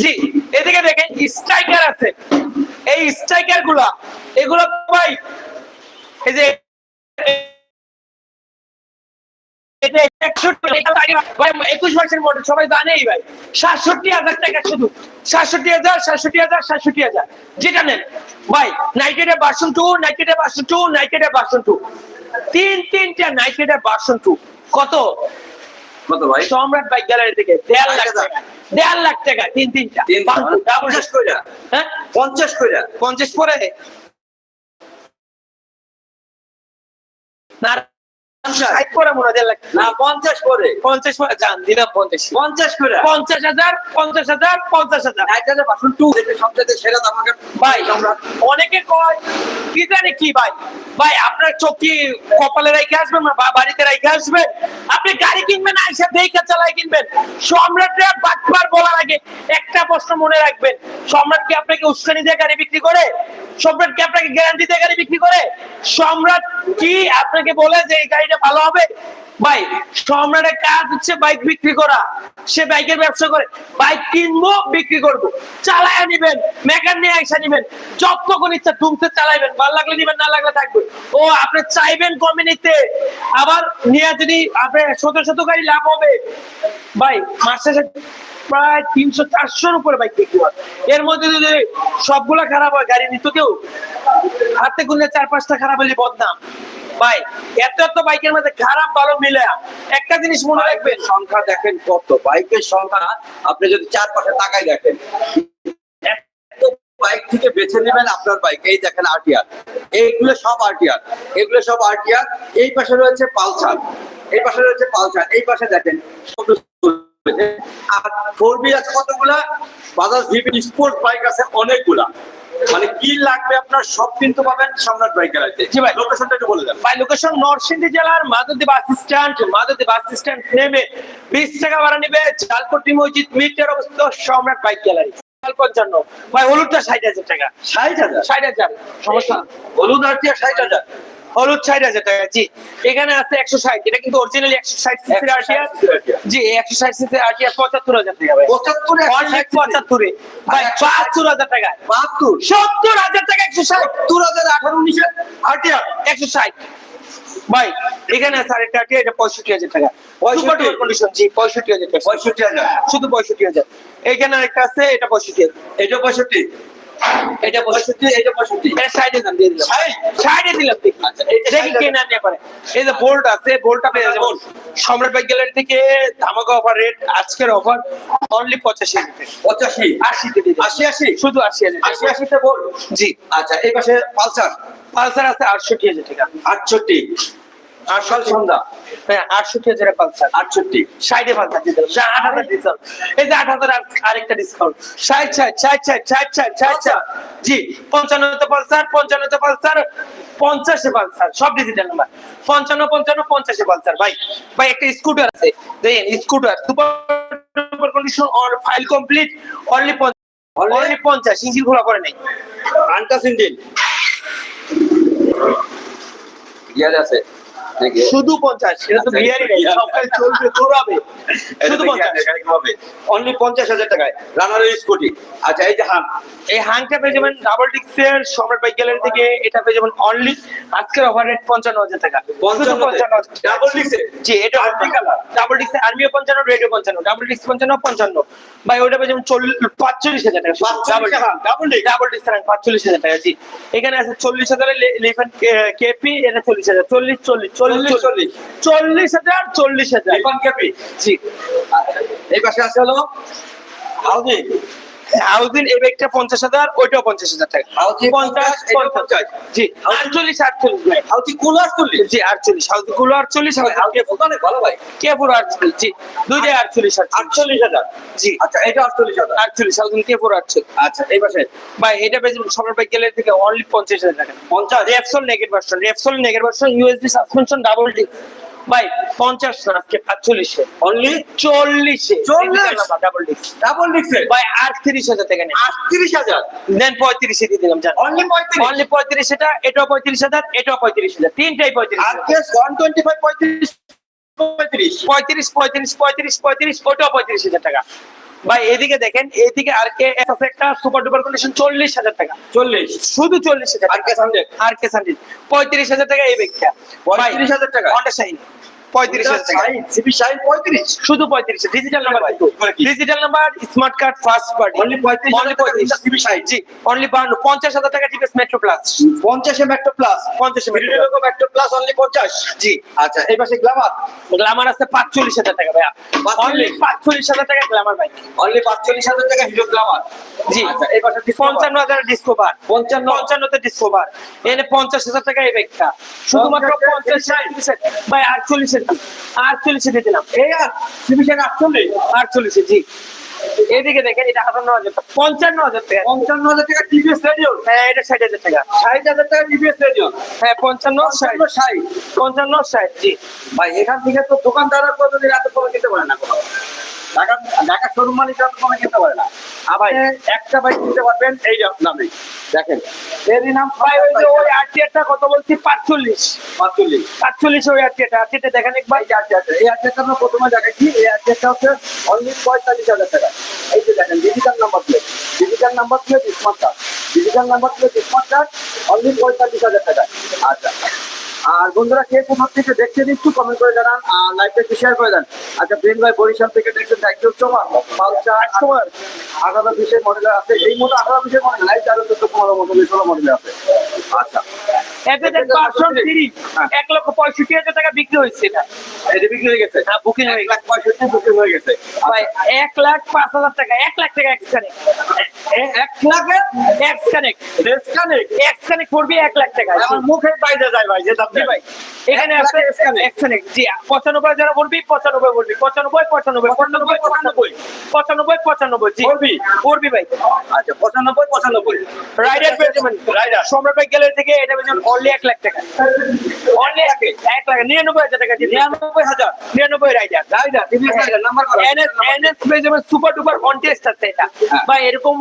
জি, এদিকে দেখেন স্ট্রাইকার আছে। এই স্ট্রাইকারগুলা, এগুলো এই যে সাতষট্টি হাজার টাকা সাতষট্টি হাজার সাতষট্টি হাজার সাতষট্টি হাজার। যেটা নেন, ভাই নাইটেডে বাসন টু নাইটেডে বাসন টু নাইটেডে বাসন টু তিন তিনটা নাইটেডে বাসন টু কত? কত ভাই? সম্রাট বাইক গ্যালারি থেকে দেড় লাখ টাকা দেড় লাখ টাকা তিন তিনটা। পঞ্চাশ কইরা? হ্যাঁ? পঞ্চাশ কইরা? পঞ্চাশ পরে? না ষাট পরে দেড় লাখ। না পঞ্চাশ পরে পঞ্চাশ পরে দিলাম পঞ্চাশ। পঞ্চাশ কইরা পঞ্চাশ হাজার পঞ্চাশ হাজার পঞ্চাশ হাজার। নাইট্রাজের বাসন টু যেটা সবচেয়ে সেরা আমাকে। ভাই অনেকে কয় কি জানি কি ভাই? ভাই আপনার চোখ কি কপালে রেখে আসবেন না বাড়িতে রেখে আসবেন? আপনি গাড়ি কিনবেন আইসা দেখে চালাই কিনবেন। সম্রাটরা বলার আগে একটা প্রশ্ন মনে রাখবেন। সম্রাট কি আপনাকে উস্কানি দিয়ে গাড়ি বিক্রি করে? সম্রাট কি আপনাকে গ্যারান্টি দিয়ে গাড়ি বিক্রি করে? সম্রাট কি আপনাকে বলে যে এই গাড়িটা ভালো হবে? ভাই, সম্রাটের কাজ হচ্ছে বাইক বিক্রি করা। সে বাইকের ব্যবসা করে বাইক কিনবো, বিক্রি করব। চালায় নিবেন, মেকার নিয়ে আইসা নিবেন। যতক্ষণ ইচ্ছা তুমতে চালাইবেন, ভালো লাগলে নিবেন, না লাগলে থাকবে। ও, আপনি চাইবেন কমে নিতে আবার নিয়ে যদি আপনি শত শত গাড়ি লাভ হবে। ভাই, মাসে প্রায় তিনশো চারশোর উপরে বাইক বিক্রি হয়। এর মধ্যে যদি সবগুলা খারাপ হয়, গাড়ি নিত কেউ? হাতে গুনলে চার পাঁচটা খারাপ হলে বদনাম। ভাই এত এত বাইকের মধ্যে খারাপ ভালো মিলে একটা জিনিস মনে রাখবেন। সংখ্যা দেখেন কত বাইকের সংখ্যা আপনি যদি চার পাশে তাকাই দেখেন বাইক থেকে বেছে নেবেন আপনার বাইক। এই দেখেন আরটিআর এইগুলো সব আরটিআর এগুলো সব আরটিআর এই পাশে রয়েছে পালসার। এই পাশে রয়েছে পালসার। এই পাশে দেখেন আর ফোর বি আছে কতগুলা? বাজাজ ভিপি স্পোর্টস বাইক আছে অনেকগুলা। মানে কি লাগবে আপনার সব কিন্তু পাবেন সম্রাট বাইক গ্যালারিতে। জি ভাই। লোকেশনটা একটু বলে দেন। ভাই লোকেশন নরসিংদী জেলার Madhabdi bus stand. Madhabdi bus stand নেমে বিশ টাকা ভাড়া নেবে চালকটি মসজিদ মিটার অবস্থিত সম্রাট বাইক গ্যালারি। পঞ্চান্ন। ভাই হলুদটা ষাট হাজার টাকা। ষাট হাজার? ষাট হাজার। সমস্যা। হলুদ আর ষাট হাজার? হলুদ ষাট হাজার টাকা। জি এখানে আছে একশো ষাট। এটা কিন্তু অরিজিনালি একশো ষাট সিসির আরটিআর জি একশো ষাট সিসির আরটিআর পঁচাত্তর হাজার টাকা ভাই। পঁচাত্তরে অনলি পঁচাত্তরে। ভাই বাহাত্তর হাজার টাকা। বাহাত্তর? সত্তর হাজার টাকা একশো ষাট। সত্তর হাজার আঠারো উনিশে আরটিআর একশো ষাট। ভাই এখানে আছে আরেকটা আরটিআর এটা পঁয়ষট্টি হাজার টাকা। পঁয়ষট্টি? সুপার কন্ডিশন জি পঁয়ষট্টি হাজার টাকা। পঁয়ষট্টি হাজার। শুধু পঁয়ষট্টি হাজার। এখানে আরেকটা আছে এটা পঁয়ষট্টি হাজার। এটা পঁয়ষট্টি। এটা পঁয়ষট্টি পঁয়ষট্টি এটা পঁয়ষট্টি। এটা সাইডে দাম দিয়ে দিলাম। সাইডে? দিলাম দেখি। আচ্ছা, এইটা দেখি ষাট কে না নিয়ে পারে এই যে বোল্ট আছে বোল্টটা পেয়ে যাবেন। সম্রাট বাইক গ্যালারি থেকে ধামাকা অফার রেট আজকের অফার অনলি পঁচাশি পঁচাশি? আশিতে দিয়ে আশি আশি? শুধু আশি হাজার আশি আশিতে বল জি। আচ্ছা এই পাশে পালসার? পালসার আছে আটষট্টি হাজার টাকা। আটষট্টি। সন্ধ্যা। হ্যাঁ আটষট্টি হাজার পালসার। আটষট্টি। ষাটে পালসার দিয়ে আট হাজার ডিসকাউন্ট এই যে আট হাজার আরেকটা ডিসকাউন্ট ষাট ষাট ষাট ষাট ষাট ষাট ষাট ষাট। জি পঞ্চান্নতে পালসার পঞ্চান্নতে পালসার পঞ্চাশে পালসার। সব ডিজিটাল নাম্বার পঞ্চান্ন পঞ্চান্ন পঞ্চাশে পালসার। ভাই ভাই একটা স্কুটার আছে। দেখেন scooter super condition file complete only only পঞ্চাশ। ইঞ্জিন খোলা করে নেই। আনটাস ইঞ্জিন গিয়ার আছে। শুধু পঞ্চাশ এটা তো আচ্ছা। সবকাল চলবে দৌড়াবে। শুধু পঞ্চাশ। অনলি পঞ্চাশ হাজার টাকায়। রানারের স্কুটি। আচ্ছা এই যে এই পেয়ে যাবেন ডাবল ডিক্সের সম্রাট বাইক গ্যালারি থেকে। এটা পেয়ে যাবেন অনলি আজকের অফার রেট পঞ্চান্ন হাজার টাকা। পঞ্চান্ন ডাবল ডিক্সে জি এটা আর্মি কালার ডাবল ডিক্স আর্মিও পঞ্চান্ন রেডিও পঞ্চান্ন। ডাবল ডিক্স পঞ্চান্ন পঞ্চান্ন। ভাই ওটা পেয়ে যাবেন চল্লিশ পাঁচচল্লিশ হাজার টাকা। ডাবল ডাবল ডিক্স ডাবল ডিক্স পাঁচচল্লিশ হাজার টাকা জি। এখানে আছে চল্লিশ হাজারের লিফান কেপি এটা চল্লিশ হাজার। চল্লিশ চল্লিশ। চল্লিশ চল্লিশ চল্লিশ। হাজার চল্লিশ হাজার। জি। এই পাশে আছে হলো। হাউজি হাউজিং এই ব্যাগটা পঞ্চাশ হাজার ওইটাও পঞ্চাশ হাজার টাকা। পঞ্চাশ পঞ্চাশ। জি আটচল্লিশ আটচল্লিশ ভাই। হাউজি কুলার চল্লিশ? জি আটচল্লিশ। হাউজিংগুলো আটচল্লিশ হাউজি অনেক ভালো ভাই। কে পুরো আটচল্লিশ? জি দুইটাই আটচল্লিশ আটচল্লিশ। আটচল্লিশ হাজার। জি। আচ্ছা এটা আটচল্লিশ হাজার। আটচল্লিশ হাউজিং কে পুরো আটচল্লিশ? আচ্ছা এই পাশে। ভাই এটা পেয়েছি সবার বাইক গেলে থেকে অনলি পঞ্চাশ হাজার টাকা। পঞ্চাশ? Repsol naked version Repsol naked version USD suspension double D ভাই পঞ্চাশ না আজকে আটচল্লিশে অনলি চল্লিশে। চল্লিশ? ডাবল ডি ডাবল ডিক্সে ভাই আটত্রিশ হাজার থেকে নেই আটত্রিশ হাজার? দেন পঁয়ত্রিশে দিয়ে দিলাম জান। অনলি পঁয়ত্রিশ? অনলি পঁয়ত্রিশ এটা এটাও পঁয়ত্রিশ হাজার এটাও পঁয়ত্রিশ হাজার। তিনটাই পঁয়ত্রিশ। আজকে ওয়ান টোয়েন্টি ফাইভ পঁয়ত্রিশ পঁয়ত্রিশ। পঁয়ত্রিশ পঁয়ত্রিশ পঁয়ত্রিশ পঁয়ত্রিশ ওটাও পঁয়ত্রিশ হাজার টাকা। ভাই এদিকে দেখেন এইদিকে আর কে আছে? একটা সুপার ডুপার কন্ডিশন চল্লিশ হাজার টাকা। চল্লিশ। শুধু চল্লিশ হাজার আর কে সামনে আর কে সান্ডিল পঁয়ত্রিশ হাজার টাকা এই ব্যাখ্যা 35,000 টাকা? পঁয়ত্রিশ হাজার টাকা। শাইন পঁয়ত্রিশ শুধু ডিজিটাল নাম্বার ভাই, কি? Digital number smart card first party Only 35,000 টাকা Honda CB শাইন। জি অনলি পঞ্চাশ হাজার টাকা টিভিএস মেট্রো প্লাস পঞ্চাশে মেট্রো প্লাস পঞ্চাশে Metro Metro Metro Plus only পঞ্চাশ। জি। আচ্ছা এই পাশে গ্লামার গ্লামার আছে পাঁচচল্লিশ হাজার টাকা ভাইয়া। 45 অনলি পাঁচচল্লিশ হাজার টাকা গ্লামার বাইক অনলি পাঁচচল্লিশ হাজার টাকা হিরো গ্লামার জি। আচ্ছা এই পাশে পঞ্চান্ন হাজার ডিসকোভার পঞ্চান্ন। পঞ্চান্নতে ডিসকোভার এনে পঞ্চাশ হাজার টাকা এই শুধুমাত্র পঞ্চাশ ভাই আটচল্লিশে আটচল্লিশে। দিয়ে দিলাম। এই শাইন আটচল্লিশ। আটচল্লিশে জি। এদিকে দেখেন এটা আটান্ন হাজার টাকা। পঞ্চান্ন হাজার টাকা। পঞ্চান্ন হাজার টাকা টিভিএস রেডিও হ্যাঁ এটা ষাট হাজার টাকা। ষাট হাজার টাকা টিভিএস রেডিও হ্যাঁ পঞ্চান্ন ষাট। ষাট। পঞ্চান্ন ষাট জি। ভাই এখান থেকে তো দোকানদাররা কতদিন এত কমে দিতে পারে না ঢাকা ঢাকা শোরুম মালিক এত কমে কিনতে পারে না। ভাই। আপনি একটা বাইক কিনতে পারবেন এই নামে। দেখেন এরই নাম ভাই ওই যে ওই আরটিআরটা কত বলছি? পাঁচচল্লিশ। পাঁচচল্লিশ। পাঁচচল্লিশ ওই আরটিআরটা আরটিআরটা দেখেন একবার। এই আটটা এই আটটা আমরা প্রথমে দেখাচ্ছি। এই আটটা হচ্ছে অনলি পঁয়তাল্লিশ হাজার টাকা। এই যে দেখেন digital number plate digital number plate smart card digital number plate smart card only পঁয়তাল্লিশ হাজার টাকা। আচ্ছা। আর বন্ধুরা কে কোথা থেকে দেখতে দিচ্ছু কমেন্ট করে জানান আর লাইভটা একটু শেয়ার করে দেন। আচ্ছা প্রেম ভাই বরিশাল থেকে দেখছেন thank you so much Pulsar তোমার আঠারো বিশের মডেলের আছে। এই মতো আঠারো বিশের মডেল লাইভ চালু চোদ্দ পনেরো মডেল ষোলো মডেলের আছে। আচ্ছা। এতে দেখ তিরিশ। এক লক্ষ পঁয়ষট্টি হাজার টাকা বিক্রি হয়েছে এটা এটা বিক্রি হয়ে গেছে। হ্যাঁ বুকিং হয়ে গেছে পঁয়ষট্টি বুকিং হয়ে গেছে। ভাই এক লাখ পাঁচ হাজার টাকা এক লাখ টাকা এক্স এক লাখে এক্স কানেক্ট ডেসকানেক্ট করবি এক লাখ টাকা। আমার মুখের বাইরে যায় ভাই যে দাম ভাই এখানে আছে লাখে X-Connect। এক্স কানেক্ট জি পঁচানব্বই হাজার বলবি পঁচানব্বই বলবি পঁচানব্বই পঁচানব্বই পঁচানব্বই পঁচানব্বই। পঁচানব্বই পঁচানব্বই জি। করবি? করবি ভাই। আচ্ছা পঁচানব্বই পঁচানব্বই। রাইডার পেয়েছেন Rider। সম্রাট ভাই গ্যালারি থেকে এটা অনলি এক লাখ টাকা। অনলি এক এক লাখ নিরানব্বই হাজার টাকা নিরানব্বই হাজার। নিরানব্বই rider rider NS NS super duper contest আছে এটা। হ্যাঁ। ভাই এরকম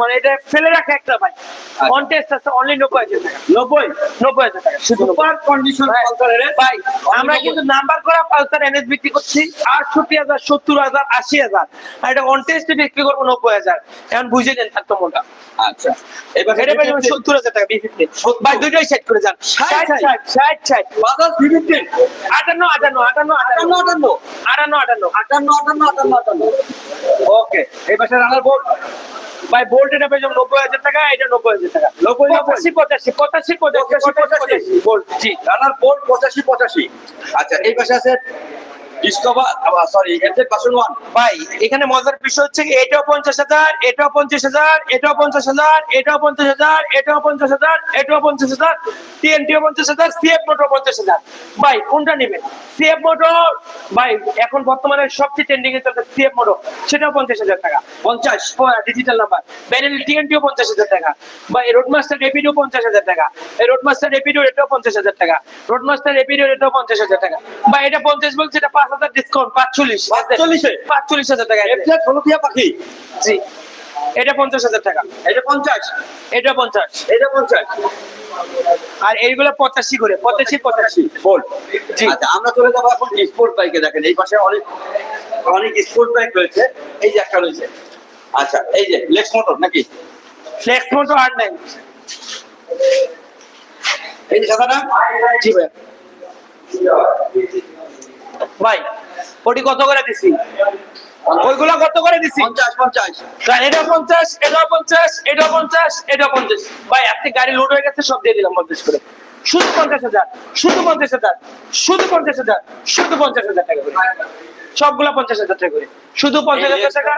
মানে এটা ফেলে রাখা একটা ভাই। আচ্ছা। কন্টেস্ট আছে অনলি নব্বই হাজার টাকা। নব্বই? নব্বই হাজার টাকা। সুপার কন্ডিশন ভাই, আমরা কিন্তু নাম্বার করা পালসার এনএস বিক্রি করছি। আটষট্টি হাজার সত্তর হাজার আশি হাজার। আর এটা অন টেস্টে বিক্রি করব নব্বই হাজার। এখন বুঝে নেন থাকতো মোটা আচ্ছা। এবার এটা সত্তর হাজার টাকা বি ভাই দুইটাই সেট করে যান। ষাট, ষাট ষাট। ষাট বাজার ফিফটিন আটান্ন আটান্ন আটান্ন আটান্ন। আটান্ন আটান্ন। আটান্ন আটান্ন। আটান্ন আটান্ন আটান্ন ওকে এই পাশে রানার বোর্ড ভাই বোল্ট এটা পেয়ে নব্বই হাজার টাকা এটা নব্বই হাজার টাকা। নব্বই, পঁচাশি পঁচাশি পঁচাশি পঁচাশি, পঁচাশি। বোল্ট জি। রানার বোল্ট পঁচাশি পঁচাশি। আচ্ছা এই পাশে আছে এখানে মজার বিষয় হচ্ছে এটাও 50000 এটাও 50000 এটাও 50000 এটাও 50000 এটাও 50000 এটাও 50000 টিএনটিও 50000 সিএফ মোটো 50000 ভাই, কোনটা নেবেন? সিএফ মোটো ভাই, এখন বর্তমানে সবচেয়ে ট্রেন্ডিং এ চলছে সিএফ মোটো সেটাও 50000 টাকা। 50 ডিজিটাল নাম্বার ব্যানেল টিএনটিও 50000 টাকা। ভাই রোডমাস্টার রেপিডো 50000 টাকা। এই রোডমাস্টার রেপিডো এটাও 50000 টাকা। টাকা। ভাই, এটা 50 বলছে, এটা পাঁচ হাজার ডিসকাউন্ট পাঁচচল্লিশ। পাঁচচল্লিশে? পাঁচচল্লিশ হাজার টাকা। হলুদিয়া পাখি? জি। এটা পঞ্চাশ হাজার টাকা। এটা পঞ্চাশ? এটা পঞ্চাশ। এটা পঞ্চাশ? আর এইগুলো পঁচাশি করে পঁচাশি পঁচাশি। বোল্ট জি। আচ্ছা আমরা চলে যাব এখন স্পোর্ট বাইকে দেখেন এই পাশে অনেক অনেক স্পোর্ট বাইক রয়েছে। এই যে একটা রয়েছে। আচ্ছা এই যে লেক্স মোটর নাকি? ফ্লেক্স মোটো আর নাই। এই যে সাদাটা জি ভাই ভাই ওটি কত করে দিছি? ওইগুলা কত করে দিছি? পঞ্চাশ এটা পঞ্চাশ এটা পঞ্চাশ এটা পঞ্চাশ এটাও পঞ্চাশ। ভাই আপনি গাড়ি লোড হয়ে গেছে সব দিয়ে দিলাম পঞ্চাশ করে। শুধু পঞ্চাশ হাজার শুধু পঞ্চাশ হাজার শুধু পঞ্চাশ হাজার শুধু পঞ্চাশ হাজার টাকা করে। সবগুলা পঞ্চাশ হাজার টাকা করে। শুধু পঞ্চাশ হাজার টাকা?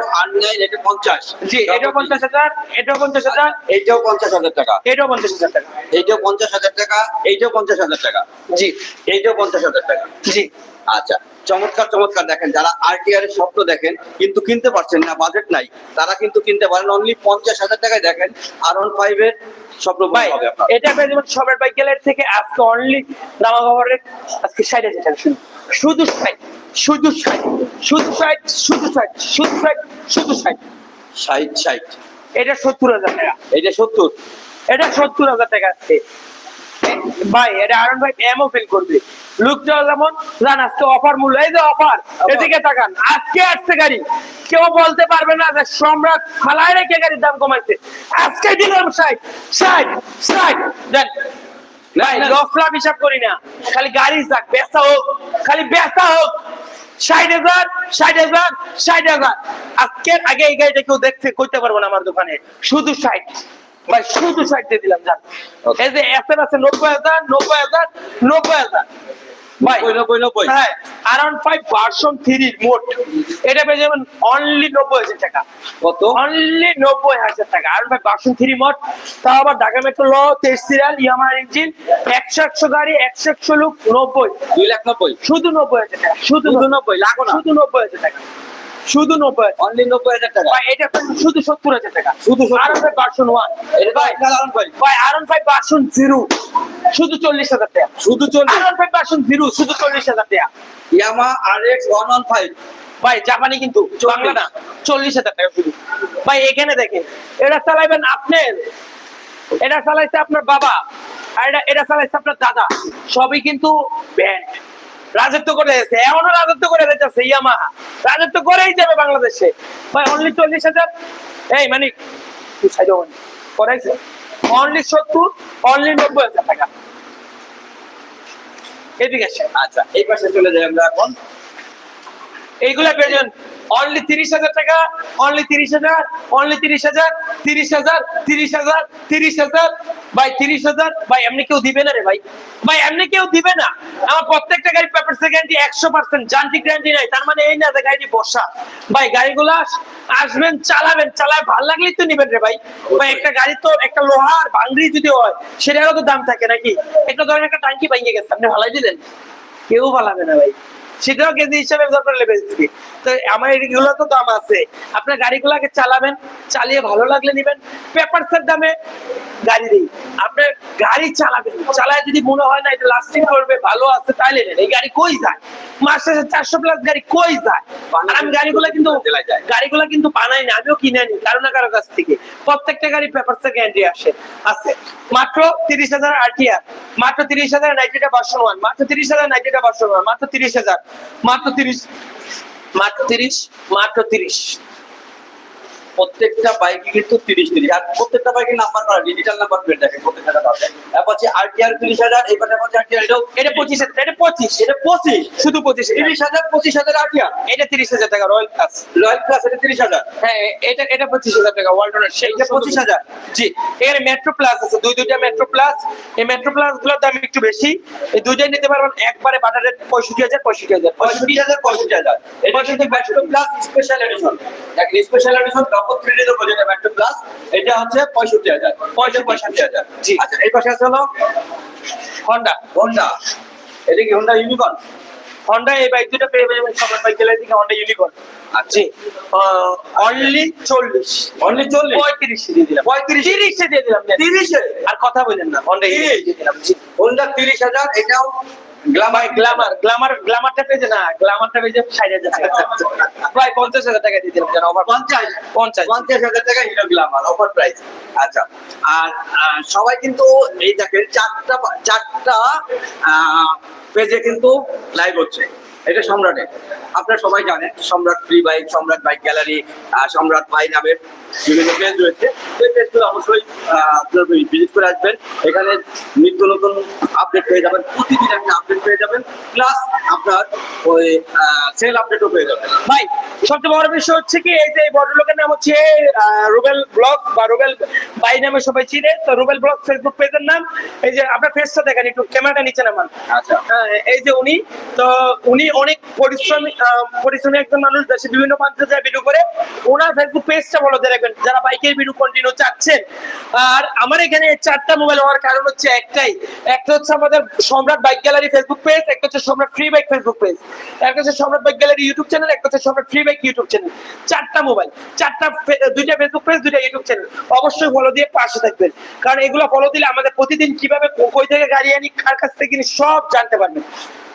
এটা পঞ্চাশ। জি এটাও পঞ্চাশ হাজার এটাও পঞ্চাশ হাজার। এইটাও পঞ্চাশ হাজার টাকা। এটাও পঞ্চাশ হাজার টাকা। এইটাও পঞ্চাশ হাজার টাকা এইটাও পঞ্চাশ হাজার টাকা। জি। এইটাও পঞ্চাশ হাজার টাকা। জি। আচ্ছা চমৎকার চমৎকার দেখেন যারা আরটিআর এর স্বপ্ন দেখেন কিন্তু কিনতে পারছেন না বাজেট নাই তারা কিন্তু কিনতে পারেন অনলি পঞ্চাশ হাজার টাকায় দেখেন আর ওয়ান ফাইভ এর স্বপ্ন ভাই এটা পেয়ে যাবেন সবের বাইক গ্যালারি থেকে আজকে অনলি দামা আজকে ষাট হাজার শুধু শুধু ষাট। শুধু ষাট শুধু ষাট শুধু ষাট শুধু ষাট শুধু ষাট। ষাট ষাট। এটা সত্তর হাজার টাকা। এইটা সত্তর। এটা সত্তর হাজার টাকা আছে। ভাই এটা আরন ভাই এমও ফিল করবে। লুকটা যেমন জান আজকে অফার মূল্য। এই যে অফার এদিকে তাকান। আজকে আসছে গাড়ি। কেউ বলতে পারবে না যে সম্রাট ফালায় রেখে গাড়ির দাম কমাইছে। আজকে দিলাম ষাট ষাট ষাট। দেন লাভ হিসাব করি না। খালি গাড়ি যাক বেচা হোক খালি বেচা হোক। ষাট হাজার ষাট হাজার ষাট হাজার। আজকের আগে এই গাড়িটা কেউ দেখছে করতে পারব না আমার দোকানে। শুধু ষাট। ভাই শুধু ষাট দিয়ে দিলাম যান। এই যে এসএন আছে নব্বই হাজার নব্বই হাজার নব্বই হাজার। ভাই নব্বই আরাউন্ড ফাইভ ভার্সন থ্রি মোট এটা পেয়ে যাবেন অনলি নব্বই হাজার টাকা। কত? অনলি নব্বই হাজার টাকা। আর ভাই বাসন থ্রি মোট তাও আবার ঢাকা মেট্রো ল তেইশ সিরিয়াল ইয়ামার ইঞ্জিন একশো একশো গাড়ি একশো একশো লোক নব্বই। দুই লাখ নব্বই। শুধু নব্বই হাজার টাকা শুধু শুধু নব্বই। লাখ শুধু নব্বই হাজার টাকা। শুধু নব্বই। অনলি নব্বই হাজার টাকা। ভাই এটা শুধু সত্তর হাজার টাকা। শুধু 70 আর ভাই ওয়ান ভাই ভাই আরন জিরো শুধু চল্লিশ হাজার টাকা। শুধু চল্লিশ। আরন জিরো শুধু চল্লিশ হাজার টাকা। Yamaha R X one one five ভাই জাপানি কিন্তু বাংলা না। চল্লিশ হাজার টাকা শুধু। ভাই এখানে দেখেন এটা চালাইবেন আপনার। এটা চালাইছে আপনার বাবা আর এটা এটা চালাইছে আপনার দাদা। সবই কিন্তু ব্যান্ড। রাজত্ব করে যাচ্ছে এমনও রাজত্ব করে যাচ্ছে ইয়ামাহা রাজত্ব করেই যাবে বাংলাদেশে। ভাই অনলি চল্লিশ হাজার? এই মানে করাইছে? অনলি সত্তর অনলি নব্বই হাজার টাকা। এদিকে আচ্ছা এই পাশে চলে যাই আমরা এখন। এইগুলা পেয়েছেন অনলি তিরিশ হাজার টাকা অনলি তিরিশ হাজার অনলি তিরিশ হাজার তিরিশ হাজার তিরিশ হাজার তিরিশ হাজার। ভাই, তিরিশ হাজার, ভাই, এমনি কেউ দিবে না রে ভাই। ভাই, এমনি কেউ দিবে না। আমার প্রত্যেকটা গাড়ি পেপার গ্যারান্টি একশো পার্সেন্ট যান্ত্রিক গ্যারান্টি নাই। তার মানে এই না যে গাড়িটি বসা। ভাই, গাড়িগুলো আসবেন, চালাবেন। চালায় ভালো লাগলেই তো নিবেন রে ভাই। ভাই, একটা গাড়ি তো, একটা লোহার ভাঙড়ি যদি হয়, সেটারও তো দাম থাকে নাকি? একটা ধরেন একটা টাঙ্কি ভাঙিয়ে গেছে, আপনি ভালাই দিলেন? কেউ ভালাবে না ভাই। সেটাও কেজি হিসাবে দরকার লেগেছি তো আমার এগুলো তো দাম আছে। আপনার গাড়িগুলোকে চালাবেন চালিয়ে ভালো লাগলে নিবেন। পেপারসের দামে গাড়ি দিই। আপনার গাড়ি চালাবেন। চালায় যদি মনে হয় না এটা লাস্টিং করবে ভালো আছে তাইলে নেন। এই গাড়ি কই যায়? মাস শেষে চারশো প্লাস গাড়ি কই যায়? আর আমি গাড়িগুলো কিন্তু। গাড়িগুলো কিন্তু বানাই না আমিও কিনে আনি কারও না কারও কাছ থেকে। প্রত্যেকটা গাড়ি পেপারসে গ্যারান্টি আসে। আছে। মাত্র তিরিশ হাজার আরটিআর মাত্র তিরিশ হাজার নাইটিটা ভার্সন ওয়ান মাত্র তিরিশ হাজার নাইনটিটা ভার্সন ওয়ান মাত্র তিরিশ হাজার। মাত্র তিরিশ। মাত্র তিরিশ মাত্র তিরিশ। প্রত্যেকটা বাইকে কিন্তু তিরিশ তিরিশ আর প্রত্যেকটা বাইকের নাম্বার করা ডিজিটাল নাম্বার প্লেট দেখে প্রত্যেকটা তারপর হচ্ছে আরটিআর তিরিশ হাজার এবার হচ্ছে আরটিআর এটাও এটা পঁচিশ হাজার এটা পঁচিশ। এটা পঁচিশ। শুধু পঁচিশ হাজার। তিরিশ হাজার পঁচিশ হাজার আরটিআর এটা তিরিশ হাজার টাকা রয়্যাল প্লাস রয়্যাল প্লাস এটা তিরিশ হাজার। হ্যাঁ এটা এটা পঁচিশ হাজার টাকা ওয়ালটনের সেই এটা 25,000 জি এখানে মেট্রো প্লাস আছে দুই দুইটা মেট্রো প্লাস এই মেট্রো প্লাসগুলোর দাম একটু বেশি। এই দুইটাই নিতে পারবেন একবারে বাটার রেট পঁয়ষট্টি হাজার পঁয়ষট্টি হাজার পঁয়ষট্টি হাজার পঁয়ষট্টি হাজার। এটা কিন্তু মেট্রো প্লাস স্পেশাল এডিশন দেখেন special edition double three D দেবো যেটা মেট্রো প্লাস এটা হচ্ছে পঁয়ষট্টি হাজার। পঁয়ষট্টি পঁয়ষট্টি হাজার। জি। আচ্ছা এই পাশে আছে হলো হন্ডা হোন্ডা এটা কি হোন্ডা ইউনিকর্ন হন্ডা এই বাইক দুটো পেয়ে যাবেন সবার বাইক গেলে দিকে হন্ডা ইউনিকর্ন জি। অনলি চল্লিশ। অনলি চল্লিশ? পঁয়ত্রিশে দিয়ে দিলাম। পঁয়ত্রিশ। তিরিশে দিয়ে দিলাম। তিরিশে? আর কথা বলেন না হন্ডা তিরিশ। দিয়ে দিলাম। হোন্ডা তিরিশ হাজার এটাও গ্লামার গ্লামার গ্লামার গ্লামারটা পেয়েছে না গ্লামারটা পেয়েছে ষাট হাজার প্রায় পঞ্চাশ হাজার টাকা দিয়ে দিলাম অফার পঞ্চাশ? পঞ্চাশ। পঞ্চাশ হাজার টাকা হিরো গ্লামার অফার প্রাইস আচ্ছা আর সবাই কিন্তু এই দেখেন চারটা চারটা পেজে কিন্তু লাইভ হচ্ছে। এটা সম্রাটের আপনারা সবাই জানেন Samrat free bike Samrat bike gallery Samrat ভাই নামের বিভিন্ন পেজ রয়েছে। সেই পেজগুলো অবশ্যই আপনারা ভিজিট করে আসবেন। এখানে নিত্য নতুন আপডেট পেয়ে যাবেন। প্রতিদিন একটা আপডেট পেয়ে যাবেন। প্লাস আপনার ওই সেল আপডেটও পেয়ে যাবেন। ভাই সবচেয়ে বড় বিষয় হচ্ছে কি এই যে ভদ্রলোকের নাম হচ্ছে রুবেল ব্লগ বা রুবেল বাই নামে সবাই চিনে। তো রুবেল ব্লগ ফেসবুক পেজের নাম। এই যে আপনার ফেসটা দেখেন একটু ক্যামেরাটা নিচে নামান। আচ্ছা। হ্যাঁ, এই যে উনি তো উনি অনেক পরিশ্রমী পরিশ্রমী একজন মানুষ দেশে বিভিন্ন প্রান্তে যায় ভিডিও করে, ওনার ফেসবুক পেজটা বলো দেখবেন যারা বাইকের ভিডিও কন্টিনিউ চাচ্ছেন। আর আমার এখানে চারটা মোবাইল হওয়ার কারণ হচ্ছে একটাই। একটা হচ্ছে আমাদের সম্রাট বাইক গ্যালারি ফেসবুক পেজ একটা হচ্ছে Samrat free bike Facebook page একটা হচ্ছে সম্রাট বাইক গ্যালারি ইউটিউব চ্যানেল একটা হচ্ছে Samrat free bike YouTube channel চারটা মোবাইল চারটা দুইটা ফেসবুক পেজ দুইটা ইউটিউব চ্যানেল অবশ্যই ফলো দিয়ে পাশে থাকবেন। কারণ এগুলো ফলো দিলে আমাদের প্রতিদিন কীভাবে কই থেকে গাড়ি আনি, কার কাছ থেকে সব জানতে পারবেন।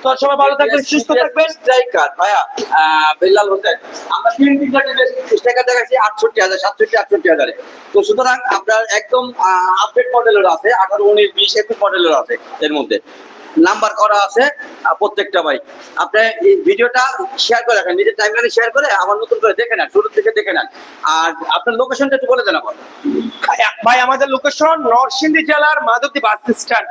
তো সবাই ভালো থাকবেন সুস্থ থাকবেন। স্ট্রাইকার ভাইয়া আহ, বেলাল হোসেন আমরা তিন তিনটা স্ট্রাইকার দেখাচ্ছি আটষট্টি হাজার সাতষট্টি আটষট্টি হাজারে। তো সুতরাং আপনার একদম আপডেট মডেলের আছে আঠারো উনিশ বিশ একুশ মডেলের আছে এর মধ্যে। নাম্বার করা আছে প্রত্যেকটা বাইক। আপনি এই ভিডিওটা শেয়ার করে রাখেন, নিজের টাইমলাইনে শেয়ার করে আবার নতুন করে দেখে নেন শুরু থেকে দেখে নেন। আর আপনার লোকেশনটা একটু বলে দেন আবার। ভাই আমাদের লোকেশন নরসিংদী জেলার Madhabdi bus stand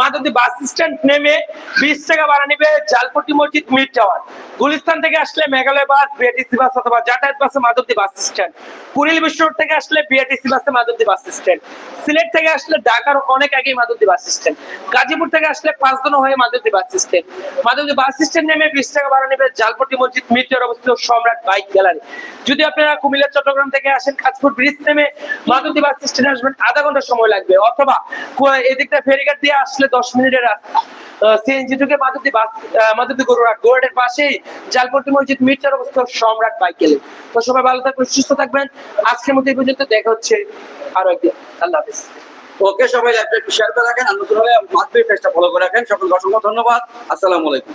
Madhabdi bus stand নেমে বিশ টাকা ভাড়া নিবে জালপট্টি মসজিদ মিড টাওয়ার গুলিস্তান থেকে আসলে মেঘালয় বাস বিআরটিসি বাস অথবা যাতায়াত বাসে মাধবদী বাস স্ট্যান্ড কুড়িল বিশ্ব রোড থেকে আসলে বিআরটিসি বাসে মাধবদী বাস স্ট্যান্ড সিলেট থেকে আসলে ঢাকার অনেক আগেই মাধবদী বাস স্ট্যান্ড গাজীপুর থেকে আসলে দিন হয়ে Madhabdi bus stand Madhabdi bus stand নেমে বিশ টাকা ভাড়া নেবে জালপট্টি মসজিদ মিড অবস্থিত সম্রাট বাইক গ্যালারি। যদি আপনারা কুমিল্লা, চট্টগ্রাম থেকে আসেন কাজপুর ব্রিজ নেমে মাধবদী বাস স্ট্যান্ড আসবেন, আধা ঘণ্টা সময় লাগবে। অথবা এদিকটা ফেরিঘাট দিয়ে আসলে দশ মিনিটের রাস্তা। সিএনজি থেকে মাধবদী বাস মাধবদী গরুরাট গরুরাটের পাশেই জালপট্টি মসজিদ মিটার অবস্থিত সম্রাট বাইক গেলে তো সবাই ভালো থাকবেন, সুস্থ থাকবেন। আজকের মতো এই পর্যন্ত দেখা হচ্ছে আরও একদিন। আল্লাহ হাফিজ। ওকে সবাই ল্যাপটপ শেয়ার করে রাখেন, আর নতুন হলে মাতৃ ফেসটা ফলো করে রাখেন। সকলকে অসংখ্য ধন্যবাদ। আসসালামু আলাইকুম।